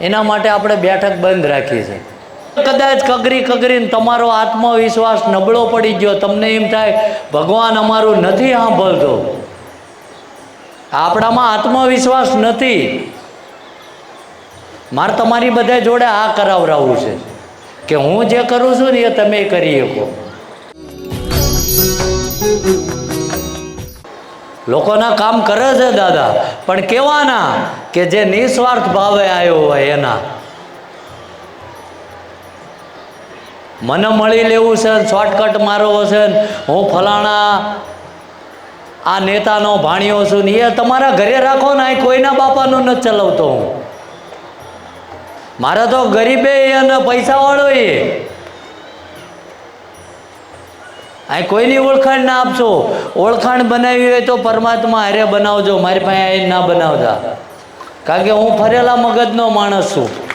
એના માટે આપણે બેઠક બંધ રાખી છે. કદાચ કગરી કગરીને તમારો આત્મવિશ્વાસ નબળો પડી ગયો, તમને એમ થાય, ભગવાન અમારું નથી સાંભળતો. આપણામાં આત્મવિશ્વાસ નથી. મારે તમારી બધા જોડે આ કરાવરાવું છે કે હું જે કરું છું ને એ તમે કરી શકો. લોકોના કામ કરે છે દાદા. પણ કેવાના કે જે નિસ્વાર્થ ભાવે આવ્યો હોય એના. મને મળી લેવું છે શોર્ટકટ મારવો છે હું ફલાણા આ નેતાનો ભાણ્યો છું ને એ તમારા ઘરે રાખો ને, અહીં કોઈના બાપાનું નથી ચલાવતો હું. મારે તો ગરીબે અને પૈસાવાળો એ. અહીં કોઈની ઓળખાણ ના આપશો? ઓળખાણ બનાવી હોય તો પરમાત્મા હારે બનાવજો, મારી પાસે આવીને ના બનાવતા. કારણ કે હું ફરેલા મગજનો માણસ છું.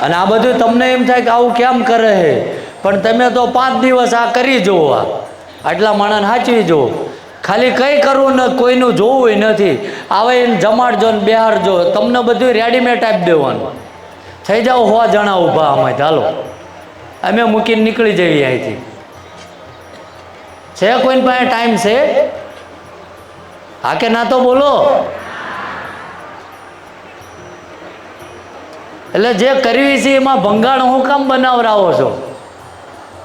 અને આ બધું તમને એમ થાય કે આવું કેમ કરે છે? પણ તમે તો પાંચ દિવસ આ કરી જુઓ આ. આટલા માણસ સાચવી જુઓ ખાલી કંઈ કરવું ન, કોઈનું જોવું નથી. આવે એને જમાડજો ને બિહારજો તમને બધું રેડીમેડ આપી દેવાનું. થઈ જાઓ, હોવા જણા ઊભા આમાં. ચાલો અમે મૂકીને નીકળી જઈએ અહીંથી. છે કોઈની પાસે ટાઈમ છે? હા કે ના તો બોલો. એટલે જે કરવી છે એમાં ભંગાણ હું કામ બનાવરાવો છો?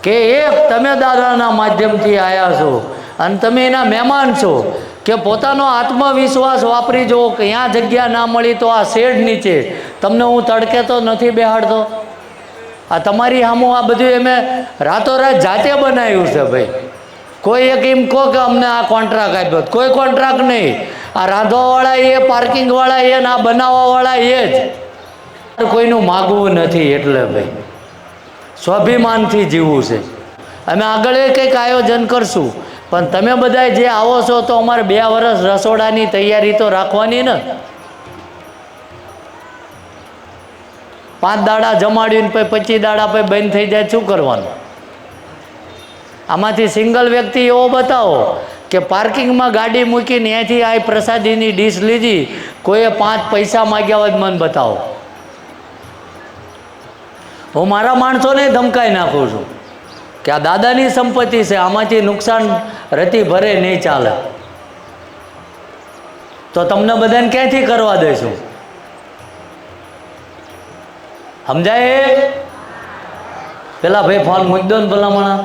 કે એક તમે દાદાના માધ્યમથી આવ્યા છો અને તમે એના મહેમાન છો કે પોતાનો આત્મવિશ્વાસ વાપરી જુઓ કે અહીંયા જગ્યા ના મળી તો આ શેડ નીચે. તમને હું તડકે તો નથી બેહાડતો? આ તમારી સામું આ બધું અમે રાતોરાત જાતે બનાવ્યું છે ભાઈ. કોઈ એક એમ કહો કે અમને આ કોન્ટ્રાક્ટ આપ્યો કોઈ કોન્ટ્રાક્ટ નહીં. આ રાંધવાવાળા એ પાર્કિંગવાળા એ ને આ બનાવવાવાળા એ જ. કોઈનું માગવું નથી એટલે ભાઈ. સ્વાભિમાનથી જીવવું છે. અમે આગળ એ કંઈક આયોજન કરશું. પણ તમે બધા જે આવો છો તો અમારે બે વર્ષ રસોડાની તૈયારી તો રાખવાની ને. પાંચ દાડા જમાડીને પછી પચીસ દાડા પછી બંધ થઈ જાય, શું કરવાનું? આમાંથી સિંગલ વ્યક્તિ એવો બતાવો કે પાર્કિંગમાં ગાડી મૂકીને ત્યાંથી આ પ્રસાદીની ડીશ લીધી, કોઈએ પાંચ પૈસા માગ્યા હોય મને બતાવો. હું મારા માણસોને ધમકાઈ નાખું છું કે આ દાદાની સંપત્તિ છે, આમાંથી નુકસાન રતી ભરે, નહીં ચાલે. તો તમને બધાને ક્યાંથી કરવા દઈશું? સમજાય? પેલા ભાઈ ફોન મૂકી ને ભલામણા.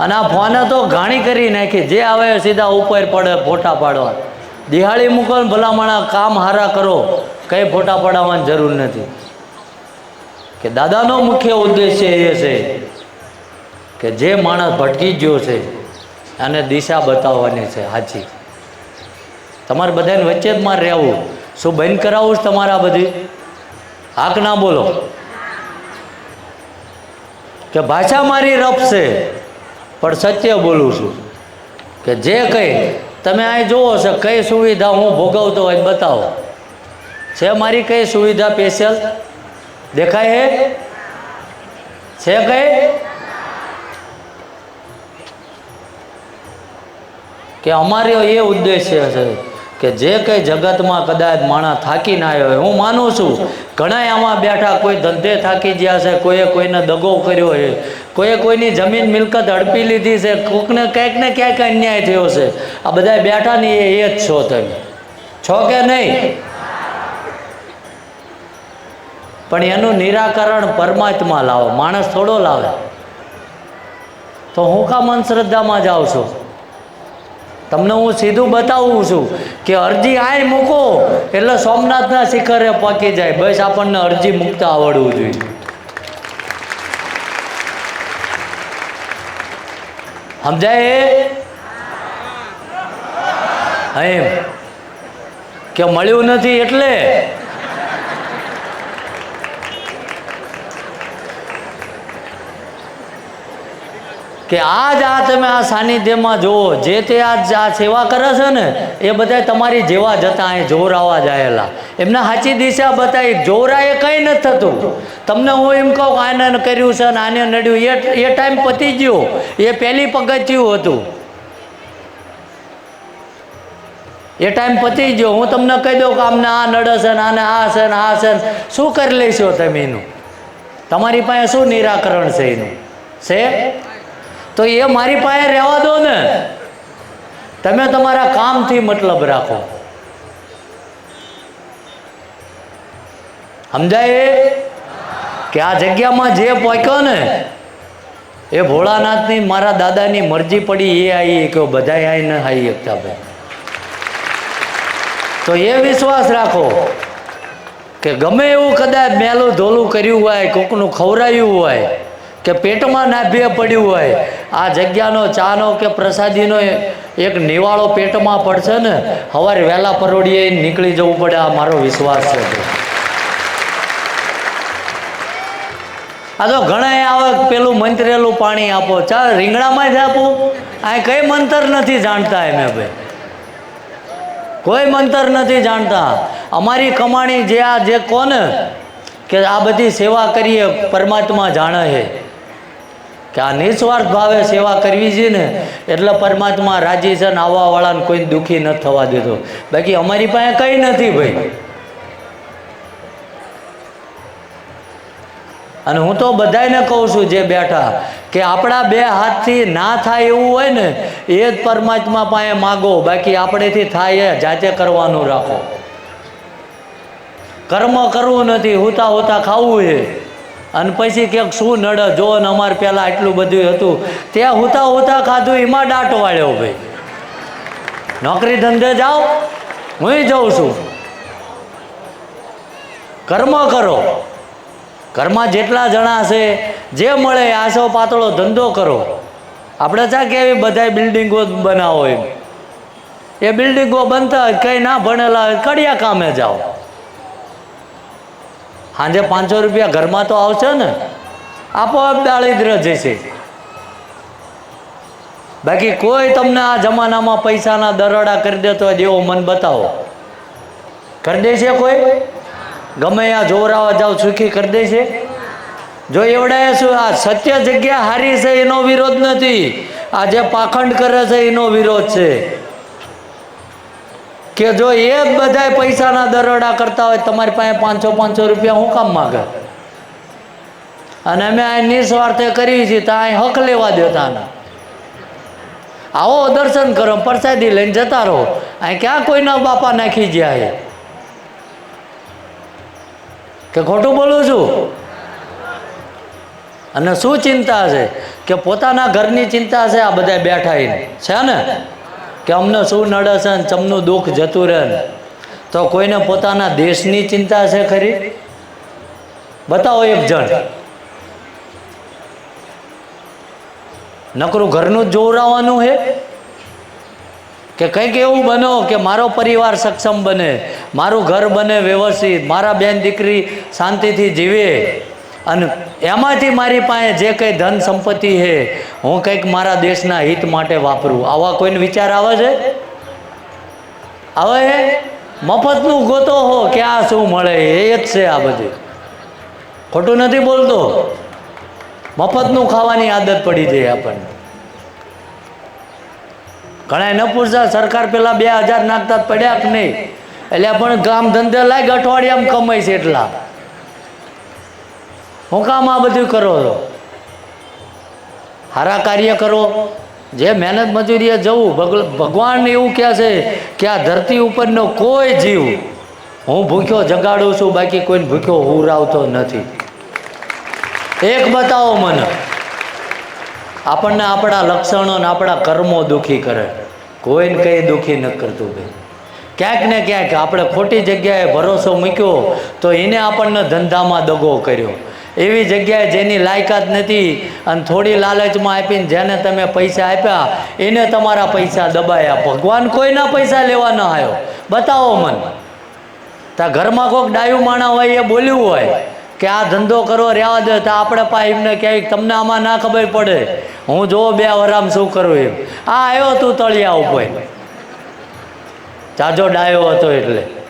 અને આ ફોને તો ઘાણી કરી નાખી. જે આવે સીધા ઉપર પડે ફોટા પાડવા. દિહાળી મૂકો ને ભલામણા, કામ હારા કરો. કંઈ ફોટા પડાવવાની જરૂર નથી. કે દાદાનો મુખ્ય ઉદ્દેશ્ય એ છે કે જે માણસ ભટકી ગયો છે અને દિશા બતાવવાની છે સાચી તમારે બધાને વચ્ચે જ મારે રહેવું. શું બંધ કરાવું છે તમારા બધી? હાક ના બોલો. કે ભાષા મારી રફ છે, પણ સત્ય બોલું છું. કે જે કંઈ તમે અહીં જુઓ છો, કઈ સુવિધા હું ભોગવતો હોય બતાવો. છે મારી કઈ સુવિધા સ્પેશિયલ દેખાય હે? છે કઈ? કે અમારો એ ઉદ્દેશ્ય છે. કે જે કંઈ જગતમાં કદાચ માણસ થાકીને આવ્યો હોય, હું માનું છું. ઘણા આમાં બેઠા કોઈ ધંધે થાકી ગયા છે, કોઈએ કોઈને દગો કર્યો છે, કોઈએ કોઈની જમીન મિલકત હડપી લીધી છે, કોકને ક્યાંક ને ક્યાંક અન્યાય થયો છે. આ બધા બેઠા ને એ એ જ છો તમે. છો કે નહીં? પણ એનું નિરાકરણ પરમાત્મા લાવો, માણસ થોડો લાવે. તો હું કામ અંધશ્રદ્ધામાં જાઉં છું? તમને હું સીધું બતાવું છું કે અરજી આય મૂકો, એટલે સોમનાથના શિખરે પહોંચી જાય. બસ આપણને અરજી મૂકતા આવડવું જોઈએ. સમજાય એમ. કે મળ્યું નથી એટલે? કે આજ આ તમે આ સાનિધ્યમાં જુઓ, જે તે આ આ સેવા કરે છે ને, એ બધા તમારી જેવા જતા અહીં જોરાવા જાયેલા. એમને સાચી દિશા બતાવી જોરાએ કંઈ નથી થતું. તમને હું એમ કહું કે આને કર્યું છે ને આને નડ્યું, એ એ ટાઈમ પતી ગયો, એ પહેલી પગથિયું હતું. એ ટાઈમ પતી ગયો. હું તમને કહી દઉં કે આમને આ નડે છે ને આને આ છે ને આ છે ને, શું કરી લેશો તમે એનું? તમારી પાસે શું નિરાકરણ છે એનું? છે? તો એ મારી પાસે રહેવા દો ને. તમે તમારા કામથી મતલબ રાખો. સમજાય? કે આ જગ્યામાં જે પહોંચ્યો ને, એ ભોળાનાથની મારા દાદાની મરજી પડી, એ આવી કે બધાય આવી ને આવી શકતા ભાઈ તો એ વિશ્વાસ રાખો કે ગમે એવું કદાચ મેલું ધોલું કર્યું હોય, કોકનું ખવરાયું હોય કે પેટમાં નાભીએ પડ્યું હોય. આ જગ્યાનો ચાનો કે પ્રસાદીનો એક નિવાળો પેટમાં પડશે ને સવારે વહેલા પરોડીએ નીકળી જવું પડે, આ મારો વિશ્વાસ છે. આ તો ઘણા આવે પેલું મંતરેલું પાણી આપો. ચાલ રીંગણામાં જ આપો. આ કઈ મંતર નથી જાણતા એને ભાઈ. કોઈ મંતર નથી જાણતા. અમારી કમાણી જે આ જે કોને, કે આ બધી સેવા કરીએ, પરમાત્મા જાણે છે કે આ નિસ્વાર્થ ભાવે સેવા કરવી છે ને, એટલે પરમાત્મા રાજી છે ને આવવાવાળાને કોઈ દુઃખી ન થવા દેતો. બાકી અમારી પાસે કંઈ નથી ભાઈ. અને હું તો બધાને કહું છું જે બેઠા, કે આપણા બે હાથથી ના થાય એવું હોય ને, એ જ પરમાત્મા પાસે માગો. બાકી આપણેથી થાય એ, જાતે કરવાનું રાખો. કર્મ કરવું નથી, હોતા હોતા ખાવું છે. અને પછી ક્યાંક શું નડે? જો ને અમારે પહેલાં આટલું બધું હતું. ત્યાં હોતા હોતા ખાધું, એમાં દાટ વાળ્યો ભાઈ. નોકરી ધંધે જાઓ હું જાઉં છું. કર્મ કરો. ઘરમાં જેટલા જણા છે, જે મળે આસો પાતળો ધંધો કરો. આપણે ચા કેવી બધા બિલ્ડિંગો બનાવો એમ. એ બિલ્ડિંગો બનતા કંઈ ના ભણેલા હોય, કડિયા કામે જાઓ. સાંજે પાંચસો રૂપિયા ઘરમાં તો આવશે ને. આપોઆપ દાળિદ્ર જશે બાકી કોઈ તમને આ જમાનામાં પૈસાના દરોડા કરી દેતો હોય એવો મન બતાવો. કરી દે છે કોઈ? ગમે આ જોરાવા જાવ સુખી કરી દે છે? જો એવડાએ શું આ સત્ય જગ્યા હારી છે એનો વિરોધ નથી. આ જે પાખંડ કરે છે એનો વિરોધ છે. કે જો એ જ બધા પૈસાના દરોડા કરતા હોય તમારી પાસે પાંચસો પાંચસો રૂપિયા હું કામ માગે? અને અમે આ નિસ્વાર્થે કરી છીએ તો અહીં હક લેવા દો તાના. આવો દર્શન કરો, પરસાદી લઈને જતા રહો. અહીં ક્યાં કોઈના બાપા નાખી ગયા કે ખોટું બોલું છું? અને શું ચિંતા છે? કે પોતાના ઘરની ચિંતા છે આ બધા બેઠા છે ને? કે અમને શું નડે છે ને ચમનું દુઃખ જતું રહે તો કોઈને પોતાના દેશની ચિંતા છે ખરી? બતાવો એક જણ. નકરું ઘરનું જ જોવરાવાનું છે કે કંઈક એવું બનો કે મારો પરિવાર સક્ષમ બને, મારું ઘર બને વ્યવસ્થિત, મારા બેન દીકરી શાંતિથી જીવે. અને એમાંથી મારી પાસે જે કંઈ ધન સંપત્તિ છે, હું કંઈક મારા દેશના હિત માટે વાપરું. આવા કોઈને વિચાર આવે છે? આવે મફતનું ગોતો હો કે આ શું મળે? એ જ છે આ બધું. ખોટું નથી બોલતો. મફતનું ખાવાની આદત પડી જાય આપણને. ઘણા ન પૂછતા, સરકાર પેલા બે હજાર નાખતા પડ્યા કે નહીં? એટલે પણ કામ ધંધે લાગે અઠવાડિયામાં કમાય છે એટલા. હું કામ આ બધું કરો છો? સારા કાર્ય કરો. જે મહેનત મજૂરીએ જવું ભગ- ભગવાન એવું કહે છે કે આ ધરતી ઉપરનો કોઈ જીવ હું ભૂખ્યો જગાડું છું, બાકી કોઈને ભૂખ્યો હુરાવતો નથી. એક બતાવો મને. આપણને આપણા લક્ષણો ને આપણા કર્મો દુઃખી કરે. કોઈને કંઈ દુઃખી ન કરતું ભાઈ. ક્યાંક ને ક્યાંક આપણે ખોટી જગ્યાએ ભરોસો મૂક્યો તો એને આપણને ધંધામાં દગો કર્યો. એવી જગ્યાએ જેની લાયકાત નથી અને થોડી લાલચમાં આપીને જેને તમે પૈસા આપ્યા, એને તમારા પૈસા દબાયા ભગવાન કોઈના પૈસા લેવા ન આવ્યો. બતાવો મને. તા ઘરમાં કોઈક ડાયું માણા હોય, એ બોલ્યું હોય કે આ ધંધો કરો, રહેવા દે. તો આપણે પા એમને ક્યાંય તમને આમાં ના ખબર પડે. હું જો બે વરામ શું કરું એમ. આ આવ્યો તું તળિયા ઉપર. જાજો ડાયો હતો એટલે.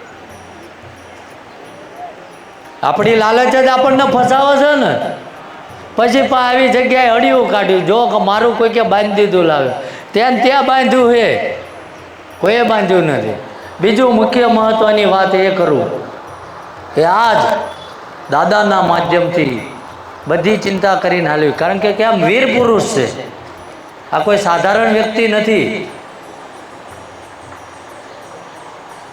આપણી લાલચ જ આપણને ફસાવે છે ને. પછી પા આવી જગ્યાએ અડિયું કાઢ્યું. જો કે મારું કોઈ કે બાંધી દીધું લાવે ત્યાં ત્યાં બાંધ્યું હે. કોઈએ બાંધ્યું નથી. બીજું મુખ્ય મહત્વની વાત એ કરું કે આજ દાદાના માધ્યમથી બધી ચિંતા કરીને હાલવી કારણ કે કેમ? વીર પુરુષ છે. આ કોઈ સાધારણ વ્યક્તિ નથી.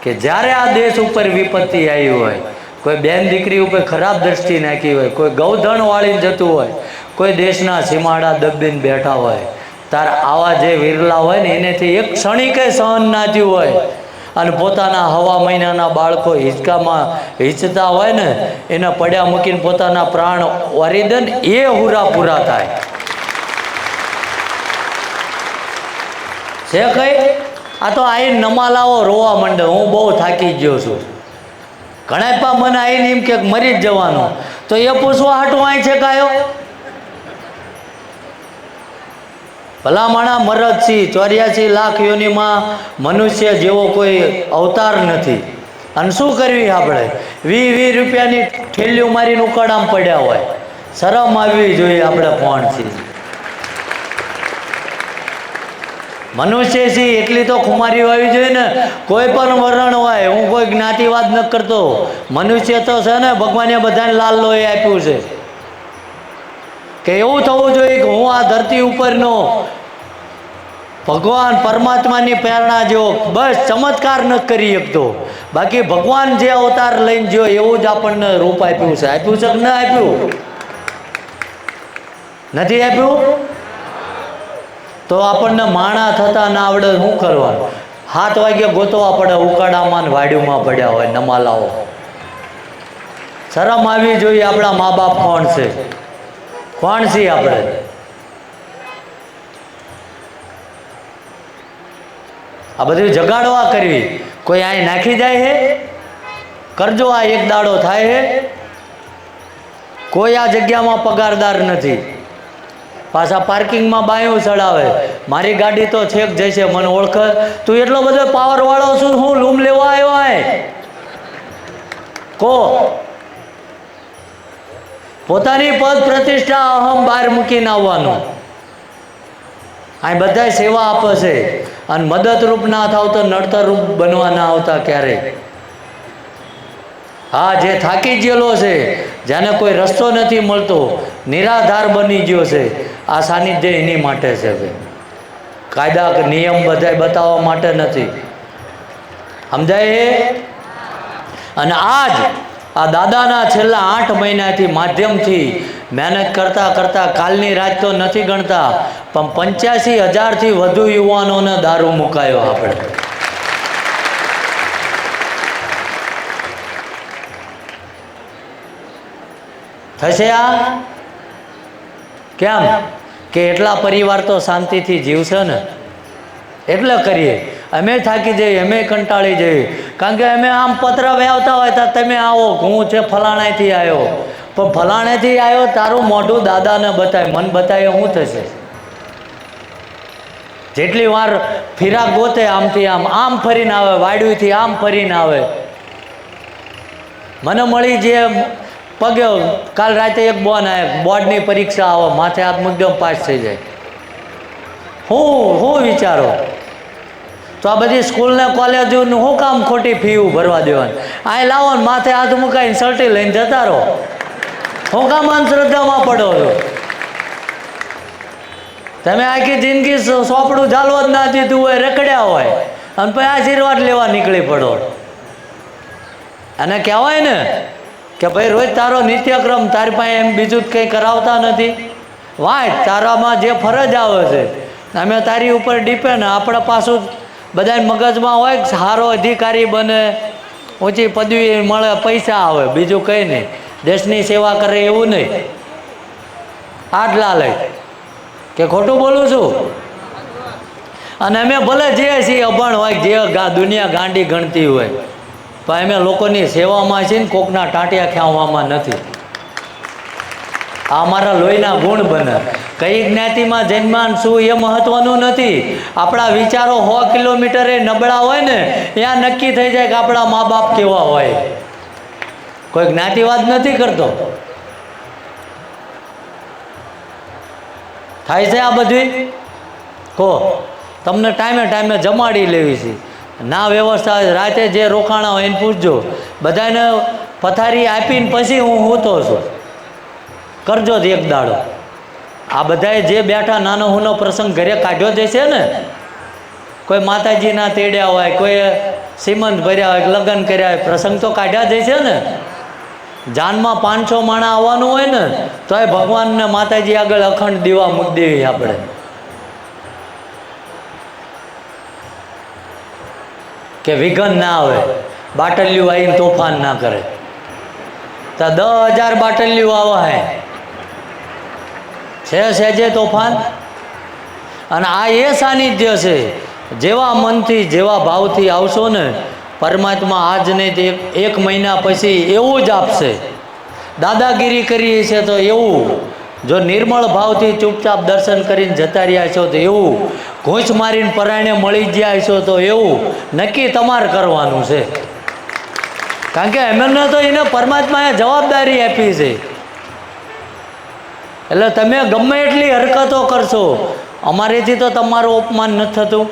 કે જ્યારે આ દેશ ઉપર વિપત્તિ આવી હોય કોઈ બેન દીકરી ઉપર ખરાબ દ્રષ્ટિ નાખી હોય, કોઈ ગૌધણ વાળીને જતું હોય, કોઈ દેશના સીમાડા દબીને બેઠા હોય, તાર આવા જે વિરલા હોય ને એનેથી એક ક્ષણિકે સહન ના થયું હોય અને પોતાના હવા મહિનાના બાળકો હિંચકામાં હિંચતા હોય ને, એને પડ્યા મૂકીને પોતાના પ્રાણ વારી દે ને એ હુરા પૂરા થાય. છે કઈ આ તો આ નમાલાઓ રોવા માંડે, હું બહુ થાકી ગયો છું. ઘણા પા મને આવીને એમ કે મરી જ જવાનું. તો એ પૂછવા હાટું અહીં છે કાયો ભલામણા મરદસિંહ ચોર્યાસી લાખ યોનીમાં મનુષ્ય જેવો કોઈ અવતાર નથી. અને શું કરવી આપણે? વી વી રૂપિયાની ઠેલીઓ મારીને ઉકળામ પડ્યા હોય. શરમ આવવી જોઈએ આપણે કોણ મનુષ્ય છે એટલી તો ખુમારી હોવી જોઈએ ને, કોઈ પણ વર્ણ હોય, હું કોઈ જ્ઞાતિવાદ ન કરતો. મનુષ્ય તો છે ને, ભગવાને બધાને લાલ લોહી આપ્યું છે. કે એવું થવું જોઈએ કે હું આ ધરતી ઉપરનો ભગવાન પરમાત્માની પ્રેરણા જો બસ ચમત્કાર ન કરી શકતો. બાકી ભગવાન જે અવતાર લઈને જો એવું જ આપણને રૂપ આપ્યું છે. આપ્યું છે કે ન આપ્યું? નથી આપ્યું? તો આપણને માણા થતા ના આવડે શું કરવાનું? હાથ વાગે ગોતવા પડે, ઉકાળામાં ને પડ્યા હોય, નમાલાઓ. શરમ આવી જોઈએ આપણા મા બાપ કોણ છે? કોણ છીએ આપણે? આ બધું જગાડવા કરવી. કોઈ અહીં નાખી જાય હે? કરજો આ એક દાડો થાય હે? કોઈ આ જગ્યામાં પગારદાર નથી. પાછા પાર્કિંગમાં બાયો ચડાવે. મારી ગાડી તો છેક જશે, મને ઓળખ. તું એટલો બધો પાવર વાળો છું, હું લૂમ લેવા આવ્યો આય કો. પોતાની પદ પ્રતિષ્ઠા અહમ બહાર મૂકીને આવવાનું. આ બધા સેવા આપે છે. અને મદદરૂપ ના થાવ તો નડતરરૂપ બનવા ના આવતા ક્યારેય. હા, જે થાકી ગયેલો છે, જેને કોઈ રસ્તો નથી મળતો, નિરાધાર બની ગયો છે. આ સાનિધ્ય એની માટે છે ભાઈ. કાયદા કે નિયમ બધાય બતાવવા માટે નથી. સમજાય અને આજ આ દાદાના છેલ્લા આઠ મહિનાથી માધ્યમથી મહેનત કરતા કરતા કાલની રાત તો નથી ગણતા, પણ પંચ્યાસી હજારથી વધુ યુવાનોને દારૂ મુકાયો આપણે. થશે આ? કેમ? કે એટલા પરિવાર તો શાંતિથી જીવશે ને? એટલે કરીએ. અમે થાકી જઈએ અમે કંટાળી જઈએ. કારણ કે અમે આમ પત્ર વ્યાવતા હોય તો તમે આવો હું છે ફલાણાથી આવ્યો. પણ ફલાણેથી આવ્યો તારું મોઢું દાદાને બતાય. મન બતાવે શું થશે? જેટલી વાર ફીરા ગોતે આમથી આમ આમ ફરીને આવે વાડ્યુંથી આમ ફરીને આવે. મને મળી જે પગે કાલ રાતે એક બોન આવે બોર્ડની પરીક્ષા આવે. માથે હાથ મુદ્દમ પાસ થઈ જાય. હું હું વિચારો. તો આ બધી સ્કૂલને કોલેજોનું શું કામ ખોટી ફી ભરવા દેવાની? આ લાવો ને માથે હાથ મુકાઈને સર્ટી લઈને જતા રહો. હું કામ અંધશ્રદ્ધામાં પડો છો? તમે આખી જિંદગી સોપડું ઝાલવા જ ના દીધું હોય, રખડ્યા હોય. અને પછી આશીર્વાદ લેવા નીકળી પડો. અને કહેવાય ને કે ભાઈ, રોજ તારો નિત્યક્રમ, તારી પાસે એમ બીજું કંઈ કરાવતા નથી. વાંચ તારામાં જે ફરજ આવે છે, અમે તારી ઉપર ડિપેન્ડ આપણે પાછું બધા મગજમાં હોય સારો અધિકારી બને, ઊંચી પદવી મળે, પૈસા આવે, બીજું કંઈ નહીં. દેશની સેવા કરે એવું નહીં. આટલા લઈ કે ખોટું બોલું છું? અને અમે ભલે જે છીએ, અભણ હોય, જે દુનિયા ગાંડી ગણતી હોય. પણ અમે લોકોની સેવામાં છે ને કોકના ટાંટિયા ખાવામાં નથી. આ મારા લોહીના ગુણ બને. કઈ જ્ઞાતિમાં જન્માન શું એ મહત્વનું નથી. આપણા વિચારો સો કિલોમીટરે નબળા હોય ને, ત્યાં નક્કી થઈ જાય કે આપણા મા બાપ કેવા હોય. કોઈ જ્ઞાતિવાદ નથી કરતો. થાય છે આ બધી? કહો. તમને ટાઈમે ટાઈમે જમાડી લેવી છે. ના વ્યવસ્થા રાતે જે રોકાણા હોય એને પૂછજો. બધાને પથારી આપીને પછી હું હોતો છું. કરજો જ એક દાડો. આ બધાએ જે બેઠા નાનો હુનો પ્રસંગ ઘરે કાઢ્યો જશે છે ને? કોઈ માતાજીના તેડ્યા હોય, કોઈ સીમંત ભર્યા હોય, લગ્ન કર્યા હોય, પ્રસંગ તો કાઢ્યા જશે છે ને? જાનમાં પાંચસો માણા આવવાનું હોય ને, તોય ભગવાનને માતાજી આગળ અખંડ દીવા મૂકી દેવી આપણે. કે વિઘન ના આવે બાટલિયું આવીને તોફાન ના કરે. તો દસ હજાર બાટલિયું આવે હે. છે સેજે તોફાન? અને આ એ સાનિધ્ય છે, જેવા મનથી, જેવા ભાવથી આવશો ને, પરમાત્મા આજ નહીં તે એક- એક મહિના પછી એવું જ આપશે. દાદાગીરી કરીએ છે તો એવું. જો નિર્મળ ભાવથી ચૂપચાપ દર્શન કરીને જતા રહ્યા છો તો એવું, ઘૂંચ મારીને પરાયણે મળી ગયા છો તો એવું, નક્કી તમારે કરવાનું છે. કારણ કે એમને તો એને પરમાત્માએ જવાબદારી આપી છે. એટલે તમે ગમે એટલી હરકતો કરશો, અમારેથી તો તમારું અપમાન નથી થતું.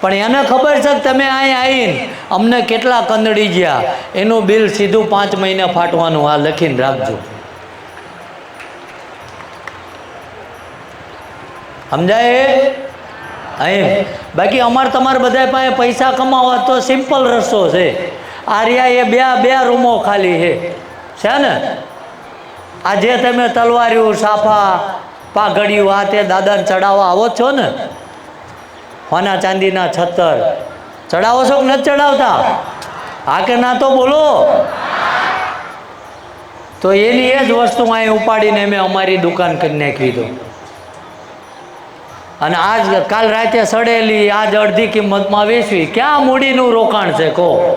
પણ એને ખબર છે કે તમે અહીં આવીને અમને કેટલા કંદડી ગયા, એનું બિલ સીધું પાંચ મહિને ફાટવાનું, આ લખીને રાખજો. સમજાય? અહીં. બાકી અમારે તમારે બધા પાસે પૈસા કમાવા તો સિમ્પલ રસ્તો છે. આર્યા એ બે બે રૂમો ખાલી છે. છે ને? આજે તમે તલવાર્યું સાફા પાઘડિયું આ તે દાદાને ચડાવવા આવો છો ને? હોના ચાંદીના છત્તર. ચડાવો છો કે નથી ચડાવતા? હા કે ના તો બોલો. તો એની એ જ વસ્તુ અહીં ઉપાડીને મેં અમારી દુકાન કરી નાખી દો અને આજ કાલ રાતે સડેલી, આજ અડધી કિંમતમાં વેચવી. ક્યાં મૂડીનું રોકાણ છે, કહો?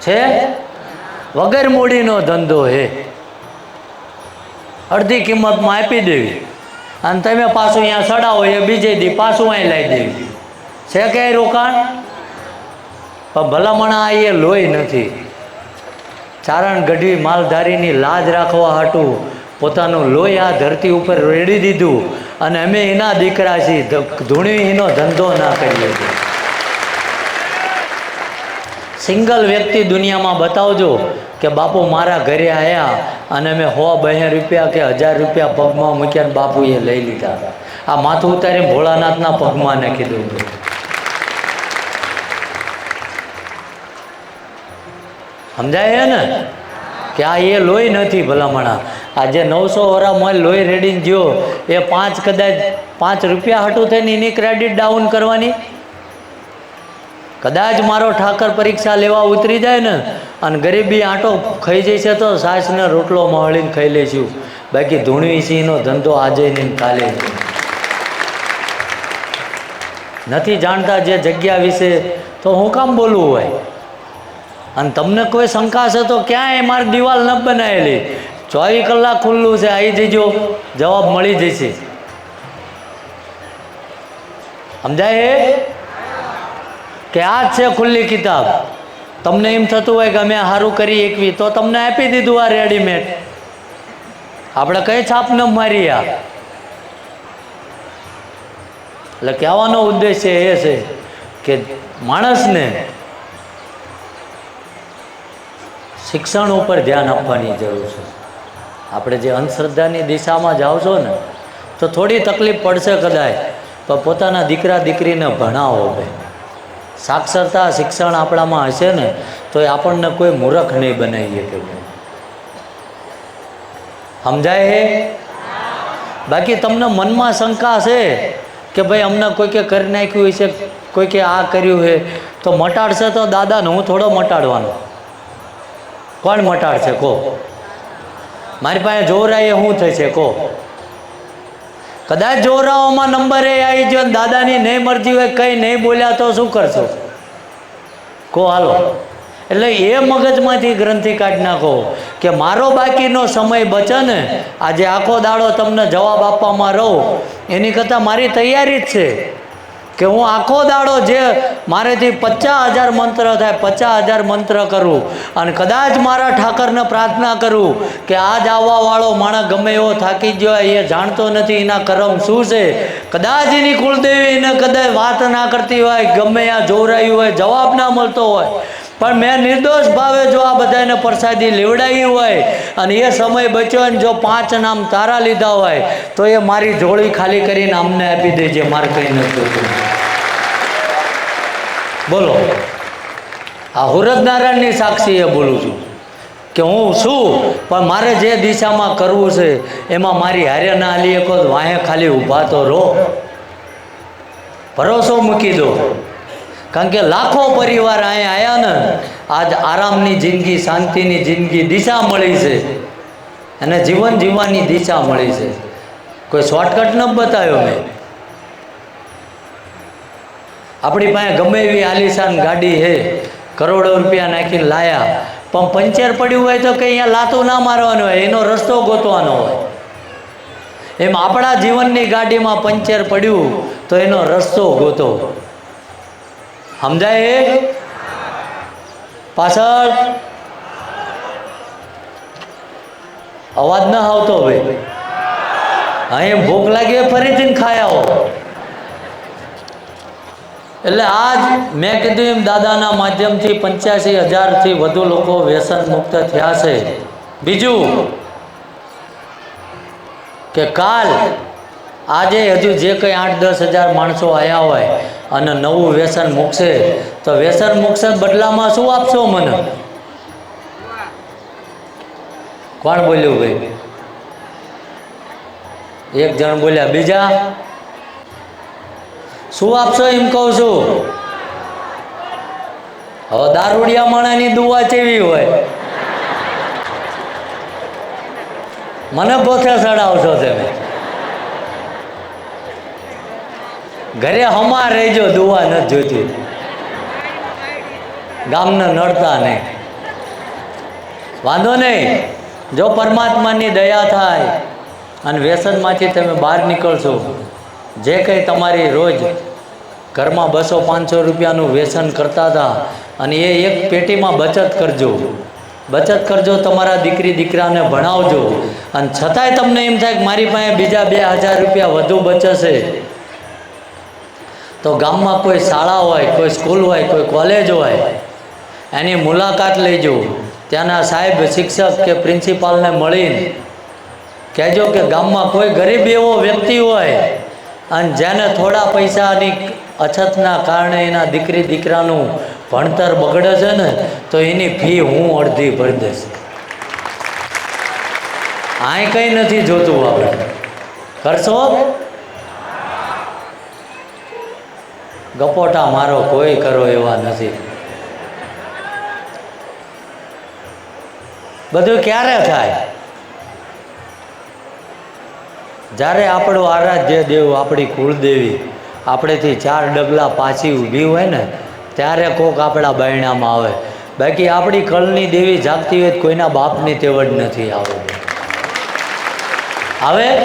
છે? વગર મૂડીનો ધંધો હે. અડધી કિંમતમાં આપી દેવી. અને તમે પાછું અહીંયા સડાવો, એ બીજે દી પાછું અહીં લાવી દેવી. છે ક્યાંય રોકાણ? પણ ભલામણા એ લોહી નથી. ચારણ ગઢવી માલધારીની લાજ રાખવા હાટું પોતાનું લોહી આ ધરતી ઉપર રેડી દીધું. અને અમે એના દીકરા છીએ. ધૂણી એનો ધંધો ના કરીએ. સિંગલ વ્યક્તિ દુનિયામાં બતાવજો કે બાપુ મારા ઘરે આવ્યા અને મેં સો બે રૂપિયા કે હજાર રૂપિયા પગમાં મૂક્યા બાપુએ લઈ લીધા. આ માથું ઉતારી ભોળાનાથના પગમાં નાખી દઉં સમજાય ને? કે આ એ લોહી નથી ભલામણા. આ નવસો વરા વરામાં લોહી રેડીને ગયો એ પાંચ કદાચ પાંચ રૂપિયા હટું થઈને એની ક્રેડિટ ડાઉન કરવાની. કદાચ મારો ઠાકર પરીક્ષા લેવા ઉતરી જાય ને, અને ગરીબી આંટો ખાઈ જશે તો સાસને રોટલો મહળીને ખાઈ લઈશું. બાકી ધૂણવી સિંહનો ધંધો આજે ને કાલે નથી જાણતા જે જગ્યા વિશે, તો હું કામ બોલવું હોય? અને તમને કોઈ શંકા છે તો ક્યાંય મારી દિવાલ ન બનાવેલી ચોવીસ કલાક ખુલ્લું છે આવી જજો. જવાબ મળી જશે. સમજાય કે આ જ છે ખુલ્લી કિતાબ. તમને એમ થતું હોય કે અમે સારું કરી એકવી, તો તમને આપી દીધું આ રેડીમેડ આપણે કઈ છાપ ન મારી આ. એટલે કહેવાનો ઉદ્દેશ્ય એ છે કે માણસને શિક્ષણ ઉપર ધ્યાન આપવાની જરૂર છે. આપણે જે અંધશ્રદ્ધાની દિશામાં જાઓ છો ને, તો થોડી તકલીફ પડશે કદાચ પણ પોતાના દીકરા દીકરીને ભણાવો ભાઈ સાક્ષરતા શિક્ષણ આપણામાં હશે ને, તો એ આપણને કોઈ મૂર્ખ નહીં બનાવીએ કે સમજાય હે? બાકી તમને મનમાં શંકા છે કે ભાઈ અમને કોઈકે કરી નાખ્યું છે કોઈકે આ કર્યું છે તો મટાડશે તો દાદાને, હું થોડો મટાડવાનો. કોણ મટાડશે? કહો. મારી પાસે જોરાએ શું થશે કહો. કદાચ જોરાઓમાં નંબરે આવી જો દાદાની નહીં મરજી હોય, કંઈ નહીં બોલ્યા તો શું કરશો? કહો, હાલો. એટલે એ મગજમાંથી ગ્રંથિ કાઢી નાખો કે મારો બાકીનો સમય બચે ને, આજે આખો દાડો તમને જવાબ આપવામાં રહો. એની કરતાં મારી તૈયારી જ છે. કે હું આખો દાડો જે મારેથી પચાસ હજાર મંત્ર થાય, પચાસ હજાર મંત્ર કરું અને કદાચ મારા ઠાકરને પ્રાર્થના કરું કે આજ આવવાવાળો માણસ ગમે એવો થાકી ગયો એ જાણતો નથી એના કરમ શું છે. કદાચ એની કુળદેવી એને કદાચ વાત ના કરતી હોય, ગમે આ જોવરાયું હોય, જવાબ ના મળતો હોય પણ મેં નિર્દોષ ભાવે જો આ બધાને પ્રસાદી લેવડાવી હોય અને એ સમય બચ્યો અને જો પાંચ નામ તારા લીધા હોય, તો એ મારી જોડી ખાલી કરીને અમને આપી દેજે, મારે કંઈ નથી બોલો. આ હુરદ નારાયણની સાક્ષી એ બોલું છું કે હું છું, પણ મારે જે દિશામાં કરવું છે, એમાં મારી હારે ના હાલી એક વાહે ખાલી ઊભા તો રહો. ભરોસો મૂકી દો. કારણ કે લાખો પરિવાર અહીંયા આવ્યા ને, આજ આરામની જિંદગી, શાંતિની જિંદગી દિશા મળી છે. અને જીવન જીવવાની દિશા મળી છે. કોઈ શોર્ટકટ ન બતાવ્યો મેં. આપણી પાસે ગમે એવી આલિશાન ગાડી છે, કરોડો રૂપિયા નાખીને લાયા. પણ પંચર પડ્યું હોય તો કંઈ અહીંયા લાતું ના મારવાનું હોય, એનો રસ્તો ગોતવાનો હોય. એમ આપણા જીવનની ગાડીમાં પંચર પડ્યું તો એનો રસ્તો ગોતો. સમજાય? પાછળ. અવાજ ના આવતો ભાઈ અહીં ભૂખ લાગી ફરીથી આવો. એટલે આજ મેં કીધું એમ દાદાના માધ્યમથી પંચ્યાસી હજારથી વધુ લોકો વ્યસન મુક્ત થયા છે. બીજું કે કાલ આજે હજુ જે કંઈ આઠ દસ હજાર માણસો આવ્યા હોય અને નવું વ્યસન મૂકશે, તો વ્યસન મૂકશે બદલામાં શું આપશો મને? કોણ બોલ્યું ભાઈ? એક જણ બોલ્યા, બીજા? શું આપશો એમ કહું છું? હવે દારૂડિયા માણાની દુવા ચેવી હોય. મને પોતે ચડાવશો તમે. ઘરે હમા રહેજો, દુવા નથી જોઈતી ગામને નડતા નહીં. વાંધો નહીં. જો પરમાત્માની દયા થાય અને વ્યસનમાંથી તમે બહાર નીકળશો, જે કંઈ તમારી રોજ ઘરમાં બસો પાંચસો રૂપિયાનું વ્યસન કરતા હતા અને એ એક પેટીમાં બચત કરજો. બચત કરજો, તમારા દીકરી, દીકરાને ભણાવજો. અને છતાંય તમને એમ થાય કે મારી પાસે બીજા બે હજાર રૂપિયા વધુ બચશે. તો ગામમાં કોઈ શાળા હોય, કોઈ સ્કૂલ હોય, કોઈ કોલેજ હોય, એની મુલાકાત લેજો. ત્યાંના સાહેબ, શિક્ષક કે પ્રિન્સિપાલને મળીને કહેજો કે ગામમાં કોઈ ગરીબ એવો વ્યક્તિ હોય અને જેને થોડા પૈસાની અછતના કારણે એના દીકરી, દીકરાનું ભણતર બગડે છે ને, તો એની ફી હું અડધી ભરી દઈશ. આય કંઈ નથી જોતું આપણે. કરશો? ગપોટા મારો કોઈ કરો એવા નથી. બધું ક્યારે થાય? જ્યારે આપણો આરાધ્ય દેવ આપણી કુળદેવી આપણેથી ચાર ડગલા પાછી ઊભી હોય ને, ત્યારે કોક આપણા બાયણામાં આવે. બાકી આપણી કલની દેવી જાગતી હોય કોઈના બાપની તેવડ નથી આવે. આવે?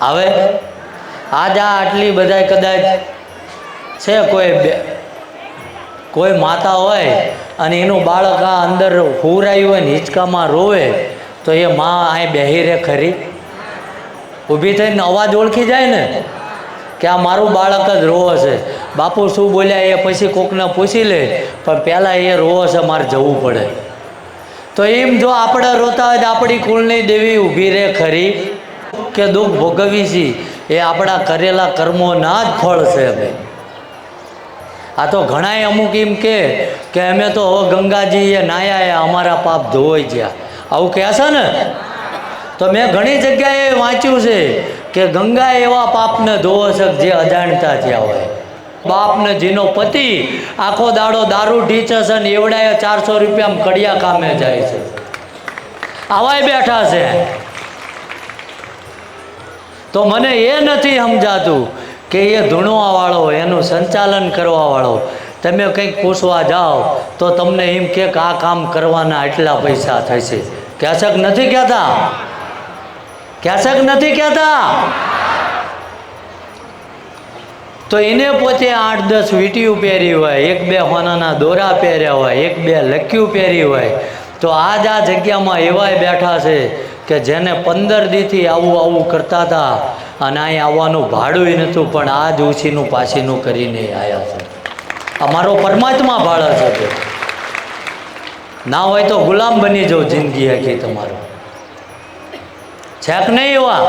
આવે? આજ આ આટલી બધાય કદાચ છે કોઈ કોઈ માતા હોય અને એનું બાળક આ અંદર હુરાયું હોય ને હિંચકામાં રોવે, તો એ માં અહીં બેહી રહે ખરી. ઊભી થઈને અવાજ ઓળખી જાય ને કે આ મારું બાળક જ રોવે છે. બાપુ શું બોલ્યા એ પછી કોકને પૂછી લે, પણ પહેલાં એ રોવે છે, મારે જવું પડે. તો એમ જો આપણે રોતા હોય તો આપણી કુળની દેવી ઊભી રહે ખરી. કે દુઃખ ભોગવી છી એ આપણા કરેલા કર્મોના જ ફળ છે ભાઈ આ તો ઘણાય અમુક એમ કે કે અમે તો હવે ગંગાજીએ નાયા અમારા પાપ ધોવાઈ ગયા. આવું કહે છે ને? તો મેં ઘણી જગ્યાએ વાંચ્યું છે કે ગંગા એવા પાપને ધોવો છે જે અજાણતા થયા હોય. બાપને જેનો પતિ આખો દાડો દારૂ ઢીચે છે ને એવડાએ ચારસો રૂપિયામાં કડિયા કામે જાય છે. આવાય બેઠા છે. તો મને એ નથી સમજાતું કે એ ધૂણવાવાળો, એનું સંચાલન કરવાવાળો, તમે કંઈક પૂછવા જાઓ તો તમને એમ કે આ કામ કરવાના આટલા પૈસા થશે ક્યાશક નથી કહેતા? ક્યાશક નથી કહેતા? તો એને પોતે આઠ દસ વીટીયું પહેરી હોય, એક બે હોનાના દોરા પહેર્યા હોય, એક બે લક્યું પહેરી હોય, તો આજ આ જગ્યામાં એવાય બેઠા છે કે જેને પંદર દીથી આવું આવું કરતા હતા અને અહીં આવવાનું ભાડું નહોતું, પણ આજ ઉછીનું પાછીનું કરીને આવ્યા છે. અમારો પરમાત્મા ભાડા છે ના હોય તો ગુલામ બની જાઓ જિંદગી આખી તમારો. છેક નહીં એવા?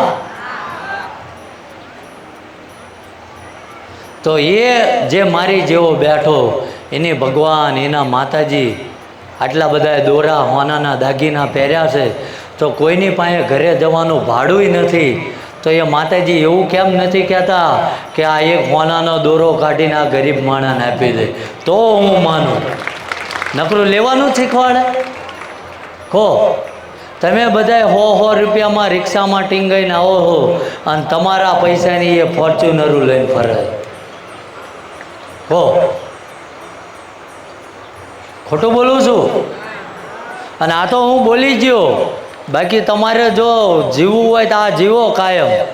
તો એ જે મારી જેવો બેઠો, એની ભગવાન, એના માતાજી આટલા બધા દોરા, હોનાના દાગીના પહેર્યા છે. તો કોઈની પાસે ઘરે જવાનું ભાડું નથી. તો એ માતાજી એવું કેમ નથી કહેતા કે આ એક હોનાનો દોરો કાઢીને આ ગરીબ માણસને આપી દે. તો હું માનું. નકરું લેવાનું શીખવાડે? કહો. તમે બધાય હો હો રૂપિયામાં રિક્ષામાં ટીંગાઈને આવો હો અને તમારા પૈસાની એ ફોર્ચ્યુનરું લઈને ફરે. હો ખોટું બોલું છું? અને આ તો હું બોલી ગયો. બાકી તમારે જો જીવવું હોય તો આ જીવો કાયમ.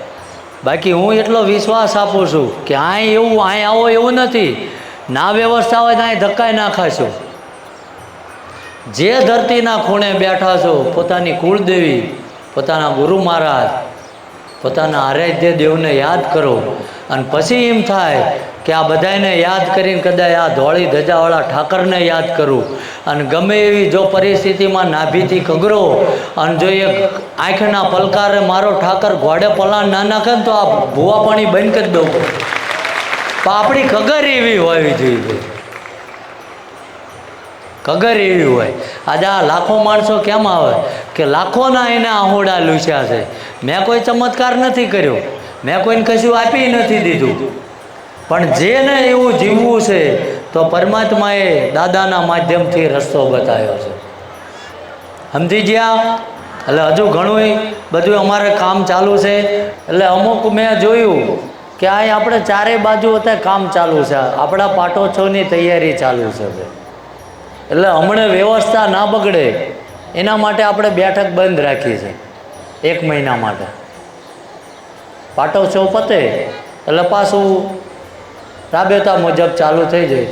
બાકી હું એટલો વિશ્વાસ આપું છું કે અહીં એવું અહીં આવો એવું નથી. ના વ્યવસ્થા હોય તો અહીં ધક્કાય ના ખાશો. જે ધરતીના ખૂણે બેઠા છો, પોતાની કુળદેવી, પોતાના ગુરુ મહારાજ, પોતાના આરાધ્ય દેવને યાદ કરો. અને પછી એમ થાય કે આ બધાને યાદ કરીને કદાચ આ ધોળી ધજાવાળા ઠાકરને યાદ કરું. અને ગમે એવી જો પરિસ્થિતિમાં નાભીથી કગરો, અને જો એ આંખના પલકારે મારો ઠાકર ઘોડે પલાણ ના નાખે ને તો આ ભૂવા પાણી બંધ કરી દઉં. તો આપણી કગર એવી હોવી જોઈએ કગર એવી હોય. આજે આ લાખો માણસો કેમ આવે? કે લાખોના એને આહોડા લૂછ્યા છે. મેં કોઈ ચમત્કાર નથી કર્યો. મેં કોઈને કશું આપી નથી દીધું. પણ જેને એવું જીવવું છે, તો પરમાત્માએ દાદાના માધ્યમથી રસ્તો બતાવ્યો છે. સમજી ગયા? એટલે હજુ ઘણું બધું અમારે કામ ચાલુ છે. એટલે અમુક મેં જોયું કે આ આપણે ચારે બાજુ અત્યારે કામ ચાલુ છે. આપણા પાટોત્સવની તૈયારી ચાલુ છે. એટલે હમણાં વ્યવસ્થા ના બગડે, એના માટે આપણે બેઠક બંધ રાખી છે, એક મહિના માટે. પાટોત્સવ પતે, એટલે પાછું રાબેતા મુજબ ચાલુ થઈ જાય.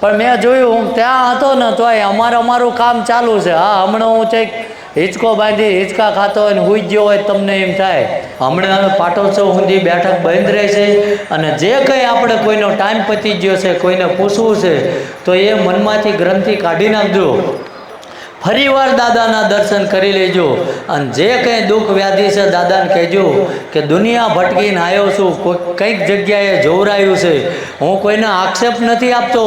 પણ મેં જોયું, હું ત્યાં હતો ને, તોય અમારે અમારું કામ ચાલુ છે. હા, હમણાં હું ચેક હિંચકો બાંધી, હિંચકા ખાતો હોય ને, હુઈ ગયો હોય તમને એમ થાય. હમણાં પાટોત્સવ સુધી બેઠક બંધ રહેશે અને જે કંઈ આપણે કોઈનો ટાઈમ પતી ગયો છે, કોઈને પૂછવું છે, તો એ મનમાંથી ગ્રંથિ કાઢી નાખજો. ફરીવાર દાદાના દર્શન કરી લેજો. અને જે કંઈ દુઃખ વ્યાધિ છે, દાદાને કહેજો કે દુનિયા ભટકીને આવ્યો છું, કોઈ કંઈક જગ્યાએ જોવરાયું છે. હું કોઈને આક્ષેપ નથી આપતો,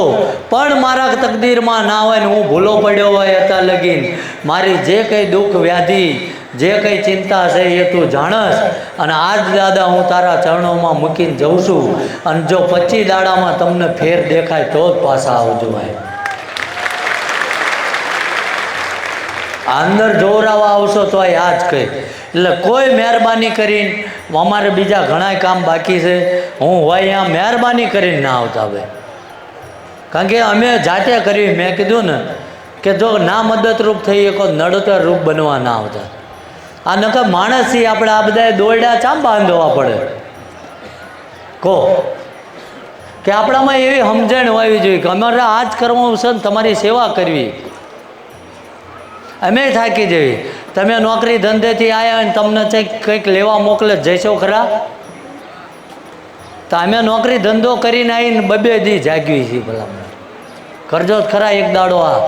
પણ મારા તકદીરમાં ના હોય ને હું ભૂલો પડ્યો હોય હતા લગીન. મારી જે કંઈ દુઃખ વ્યાધિ, જે કંઈ ચિંતા છે એ તું જાણસ. અને આજ દાદા હું તારા ચરણોમાં મૂકીને જઉં છું. અને જો પચી દાડામાં તમને ફેર દેખાય તો જ પાછા આવજો ભાઈ. અંદર જોવરાવા આવશો તો આ જ કહે એટલે કોઈ મહેરબાની કરીને, અમારે બીજા ઘણા કામ બાકી છે. હું હોય અહીંયા મહેરબાની કરીને ના આવતા ભાઈ કારણ કે અમે જાતે કરી, મેં કીધું ને કે જો ના મદદરૂપ થઈ શકો નડતર રૂપ બનવા ના આવતા. આ નકર માણસથી આપણે આ બધા દોરડા ચામ બાંધવા પડે? કહો. કે આપણામાં એવી સમજણ હોવી જોઈએ કે અમારે આ જ કરવું છે ને તમારી સેવા કરવી. અમે થાકી જઈએ તમે નોકરી ધંધેથી આવ્યા અને તમને કંઈક લેવા મોકલે જઈશો ખરા? તો અમે નોકરી ધંધો કરીને આવીને બબે દી જાગવી છીએ ભલામણ. કરજો ખરા એક દાડો આ.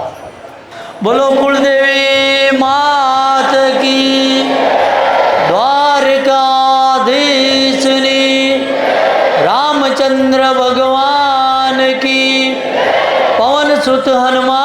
બોલો કુળદેવી માત કી દ્વારકાધીશની રામચંદ્ર ભગવાન કી પવન સુત હનુમાન